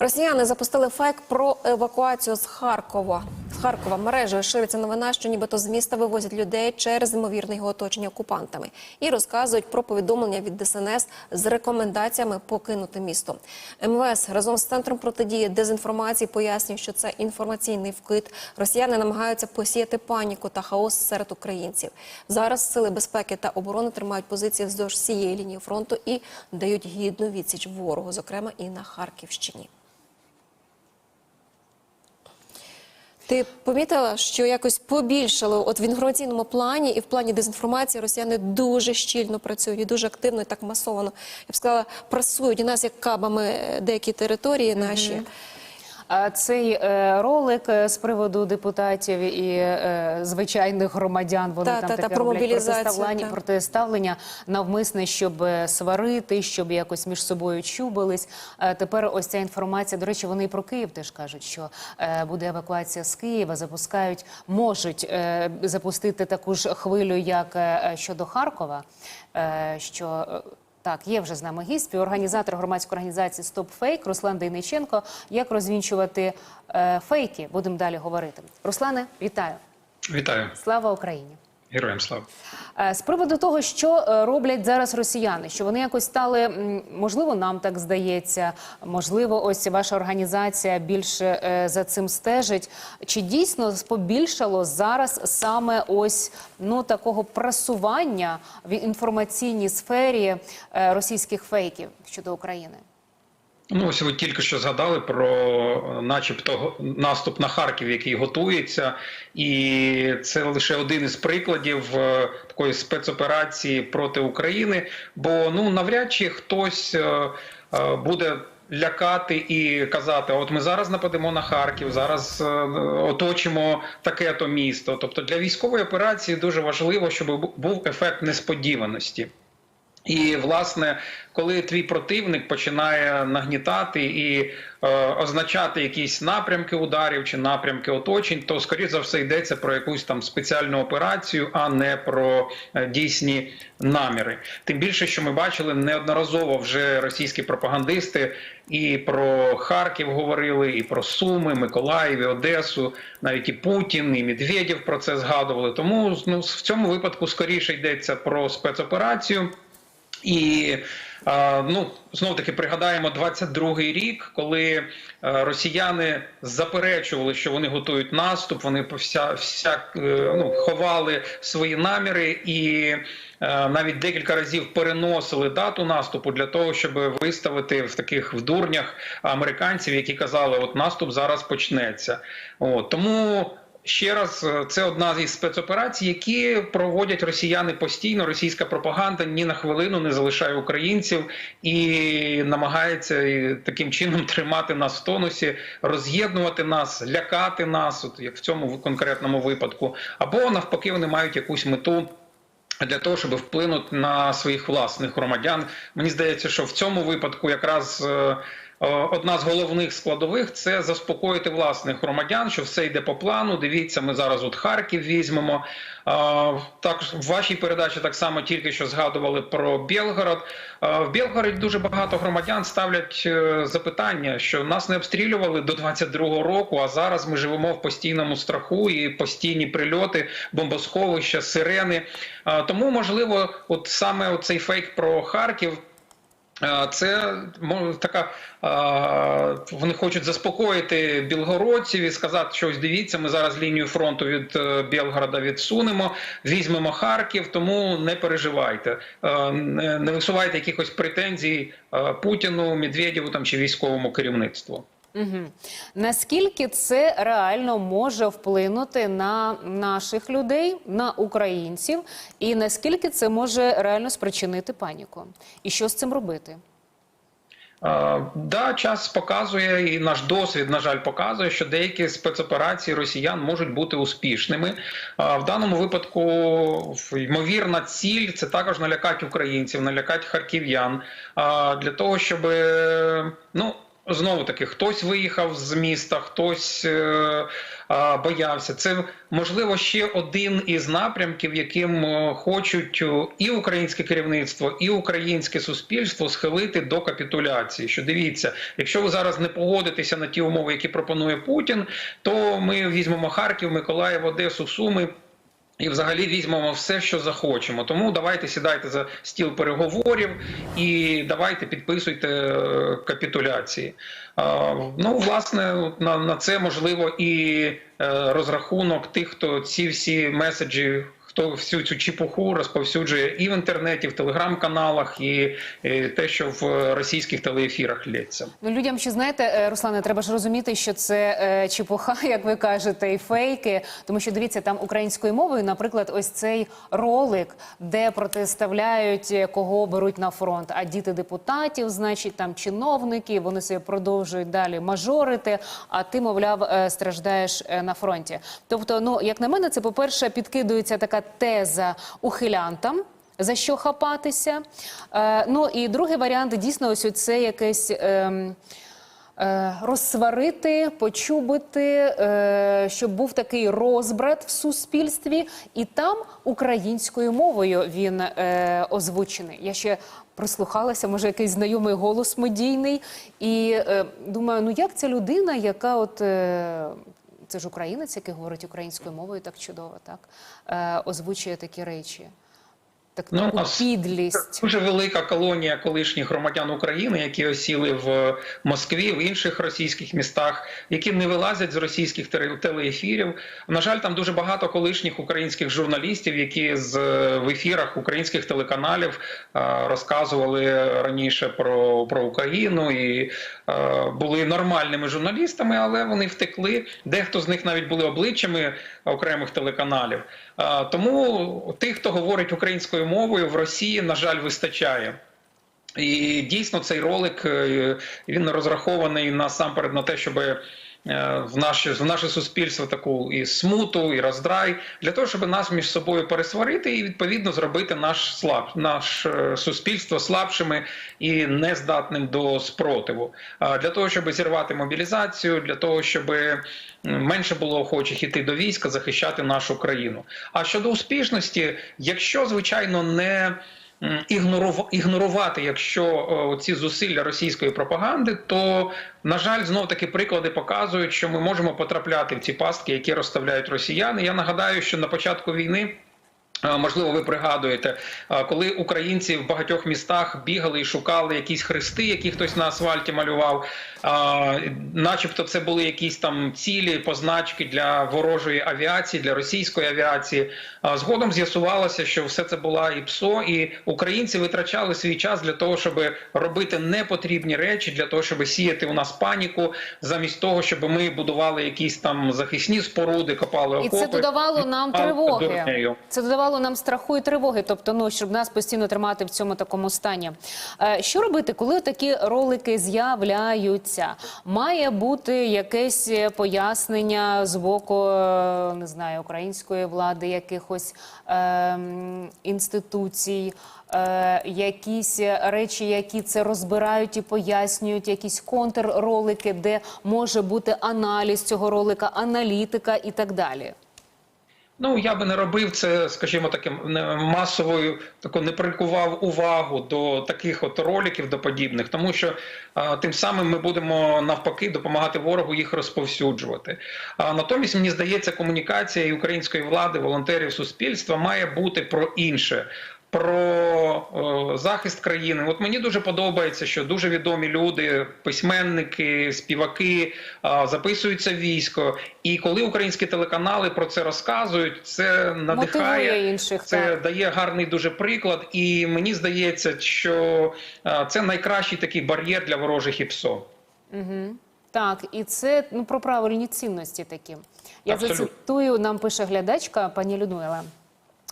Росіяни запустили фейк про евакуацію з Харкова. З Харкова мережею шириться новина, що нібито з міста вивозять людей через ймовірне його оточення окупантами і розказують про повідомлення від ДСНС з рекомендаціями покинути місто. МВС разом з центром протидії дезінформації пояснює, що це інформаційний вкид. Росіяни намагаються посіяти паніку та хаос серед українців. Зараз сили безпеки та оборони тримають позиції вздовж всієї лінії фронту і дають гідну відсіч ворогу, зокрема і на Харківщині. Ти помітила, що якось побільшало от в інформаційному плані і в плані дезінформації росіяни дуже щільно працюють і дуже активно і так масовано. Я б сказала, прасують і нас як кабами деякі території наші. А Цей е, ролик е, з приводу депутатів і е, звичайних громадян, вони Та, там та, та, таке про роблять протиставлення, та. протиставлення навмисне, щоб сварити, щоб якось між собою чубились. Тепер ось ця інформація. До речі, вони і про Київ теж кажуть, що буде евакуація з Києва. Запускають, можуть запустити таку ж хвилю, як щодо Харкова. Що так, є вже з нами гість, співорганізатор громадської організації Стоп Фейк Руслан Дейниченко. Як розвінчувати е, фейки? Будемо далі говорити. Руслане, вітаю! Вітаю, Слава Україні! Героям слава. Е, З приводу того, що е, роблять зараз росіяни, що вони якось стали, можливо, нам так здається, можливо, ось ваша організація більше е, за цим стежить. Чи дійсно побільшало зараз саме ось ну такого просування в інформаційній сфері російських фейків щодо України? Ну, ось ви тільки що згадали про, е, начебто, наступ на Харків, який готується, і це лише один із прикладів е, такої спецоперації проти України. Бо ну навряд чи хтось е, буде. Лякати і казати, от ми зараз нападемо на Харків, зараз оточимо таке то місто. Тобто для військової операції дуже важливо, щоб був ефект несподіваності. І власне, коли твій противник починає нагнітати і е, означати якісь напрямки ударів чи напрямки оточень, то скоріш за все йдеться про якусь там спеціальну операцію, а не про е, дійсні наміри. Тим більше, що ми бачили неодноразово вже російські пропагандисти і про Харків говорили, і про Суми, Миколаїв, і Одесу, навіть і Путін, і Медведєв про це згадували. Тому ну, в цьому випадку скоріше йдеться про спецоперацію. І е, ну знов таки пригадаємо 22-й рік, коли е, росіяни заперечували, що вони готують наступ. Вони вся, вся е, ну, ховали свої наміри і навіть декілька разів переносили дату наступу для того, щоб виставити в таких в дурнях американців, які казали, от наступ зараз почнеться. От тому. Ще раз, е, це одна із спецоперацій, які проводять росіяни постійно. Російська пропаганда ні на хвилину не залишає українців і намагається таким чином тримати нас в тонусі, роз'єднувати нас, лякати нас, от як в цьому конкретному випадку, або навпаки, вони мають якусь мету. Для того щоб вплинути на своїх власних громадян, мені здається, що в цьому випадку якраз е, е, одна з головних складових це заспокоїти власних громадян, що все йде по плану. Дивіться, ми зараз от Харків візьмемо. Е, Так в вашій передачі так само тільки що згадували про Білгород. Е, В Білгороді дуже багато громадян ставлять е, запитання, що нас не обстрілювали до 22-го року, а зараз ми живемо в постійному страху і постійні прильоти, бомбосховища, сирени. Е, Тому можливо, от саме цей фейк про Харків. Це така вони хочуть заспокоїти білгородців і сказати, що ось дивіться, ми зараз лінію фронту від е, Білгорода відсунемо, візьмемо Харків, тому не переживайте, не висувайте якихось претензій Путіну, Медведєву там чи військовому керівництву. Угу. Наскільки це реально може вплинути на наших людей, на українців, і наскільки це може реально спричинити паніку? І що з цим робити? Е, Да, час показує, і наш досвід, на жаль, показує, що деякі спецоперації росіян можуть бути успішними. Е, В даному випадку ймовірна ціль це також налякати українців, налякати харків'ян е, для того, щоб ну. Знову таки, хтось виїхав з міста, хтось е, а, боявся. Це можливо ще один із напрямків, яким е, хочуть е, і українське керівництво, і українське суспільство схилити до капітуляції. Що дивіться, якщо ви зараз не погодитеся на ті умови, які пропонує Путін, то ми візьмемо Харків, Миколаїв, Одесу, Суми. І взагалі візьмемо все, що захочемо. Тому давайте сідайте за стіл переговорів і давайте підписуйте е, капітуляції. Ну, власне, на, це можливо і е, розрахунок тих, хто ці всі меседжі. Хто всю цю чепуху розповсюджує і в інтернеті, в телеграм-каналах, і, і те, що в російських телеефірах лється. Ну, людям ще знаєте, е, Руслане, треба ж розуміти, що це е, чепуха, як ви кажете, і фейки. Тому що дивіться, там українською мовою, наприклад, ось цей ролик, де протиставляють, е, кого беруть на фронт. А діти депутатів, значить, там чиновники, вони собі продовжують далі мажорити. А ти, мовляв, е, страждаєш е, на фронті. Тобто, ну як на мене, це по перше, підкидується така теза ухилянтам. За що хапатися? Е, ну і другий варіант дійсно ось це якесь. ем, е, Розсварити, почубити, е, щоб був такий розбрат в суспільстві, і там українською мовою він е, озвучений. Я ще прислухалася, може, якийсь знайомий голос медійний, і е, думаю, ну як ця людина, яка от. Е, це ж українець, який говорить українською мовою так чудово, так е, озвучує такі речі. Так Ну, таку с- підлість. Дуже велика колонія колишніх громадян України, які осіли в Москві, в інших російських містах, які не вилазять з російських телеефірів. На жаль, там дуже багато колишніх українських журналістів, які з в ефірах українських телеканалів е, розказували раніше про, про Україну і е, були нормальними журналістами, але вони втекли. Дехто з них навіть були обличчями окремих телеканалів. Е, Тому тих, хто говорить українською мовою в Росії, на жаль, вистачає. І дійсно цей ролик е, він розрахований насамперед на те, щоб е, в наше, в наше суспільство таку і смуту, і роздрай, для того, щоб нас між собою пересварити і відповідно зробити наш слаб, наш е, суспільство слабшими і нездатним до спротиву. Для того, щоб зірвати мобілізацію, для того, щоб менше було охочих іти до війська, захищати нашу країну. А щодо успішності, якщо звичайно не ігнорувати, якщо ці зусилля російської пропаганди, то на жаль, знов таки приклади показують, що ми можемо потрапляти в ці пастки, які розставляють росіяни. Я нагадаю, що на початку війни. Можливо, ви пригадуєте, коли українці в багатьох містах бігали і шукали якісь хрести, які хтось на асфальті малював, начебто це були якісь там цілі, позначки для ворожої авіації, для російської авіації. Згодом з'ясувалося, що все це була і ПСО, і українці витрачали свій час для того, щоб робити непотрібні речі, для того, щоб сіяти у нас паніку, замість того, щоб ми будували якісь там захисні споруди, копали І це додавало нам тривоги. Це додавало нам страху і тривоги, тобто, ну щоб нас постійно тримати в цьому такому стані. Е, що робити, коли такі ролики з'являються? Має бути якесь пояснення з боку е, не знаю української влади, якихось ем, інституцій. Е, якісь речі, які це розбирають і пояснюють, якісь контрролики, де може бути аналіз цього ролика, аналітика і так далі. Ну я би не робив це, скажімо, таким масовою, тако не прикував увагу до таких от роликів, до подібних, тому що а, тим самим ми будемо навпаки допомагати ворогу їх розповсюджувати. А натомість мені здається, комунікація і української влади, волонтерів, суспільства має бути про інше. Про е, захист країни, от мені дуже подобається, що дуже відомі люди, письменники, співаки е, записуються в військо. І коли українські телеканали про це розказують, це надихає інших, Це так. дає гарний дуже приклад. І мені здається, що е, це найкращий такий бар'єр для ворожих ІПСО. Так, і це ну про правильні цінності такі. Я Абсолютно. зацитую, нам пише глядачка пані Людмила.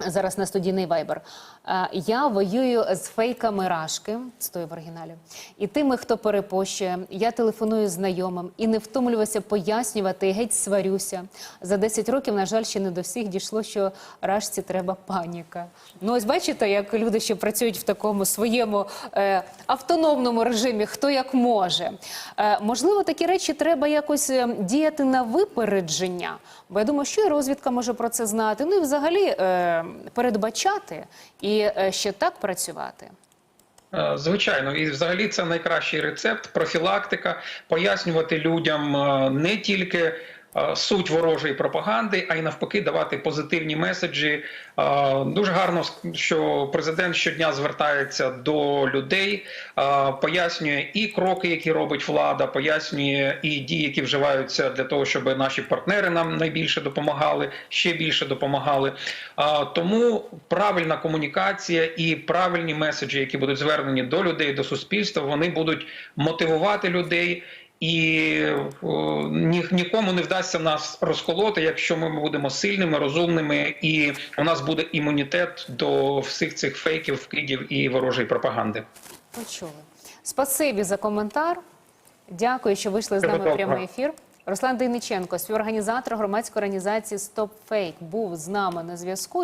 Зараз на студійний вайбер. Я воюю з фейками рашки, стою в оригіналі, і тими, хто перепощує. Я телефоную знайомим і не втомлювався пояснювати, геть сварюся. За 10 років, на жаль, ще не до всіх дійшло, що рашці треба паніка. Ну, ось бачите, як люди, що працюють в такому своєму е, автономному режимі, хто як може. Е, можливо, такі речі треба якось е, діяти на випередження. Бо я думаю, що і розвідка може про це знати. Ну і взагалі е, передбачати і е, ще так працювати. Е, Звичайно, і взагалі це найкращий рецепт, профілактика, пояснювати людям е, не тільки суть ворожої пропаганди, а й навпаки давати позитивні меседжі. Дуже гарно, що президент щодня звертається до людей, пояснює і кроки, які робить влада, пояснює і дії, які вживаються для того, щоб наші партнери нам найбільше допомагали, ще більше допомагали. Тому правильна комунікація і правильні меседжі, які будуть звернені до людей, до суспільства, вони будуть мотивувати людей. І ні, нікому не вдасться нас розколоти, якщо ми будемо сильними, розумними, і у нас буде імунітет до всіх цих фейків, вкидів і ворожої пропаганди. Почули. Спасибі за коментар. Дякую, що вийшли з нами в прямий ефір. Руслан Дейниченко, співорганізатор громадської організації Стоп Фейк, був з нами на зв'язку.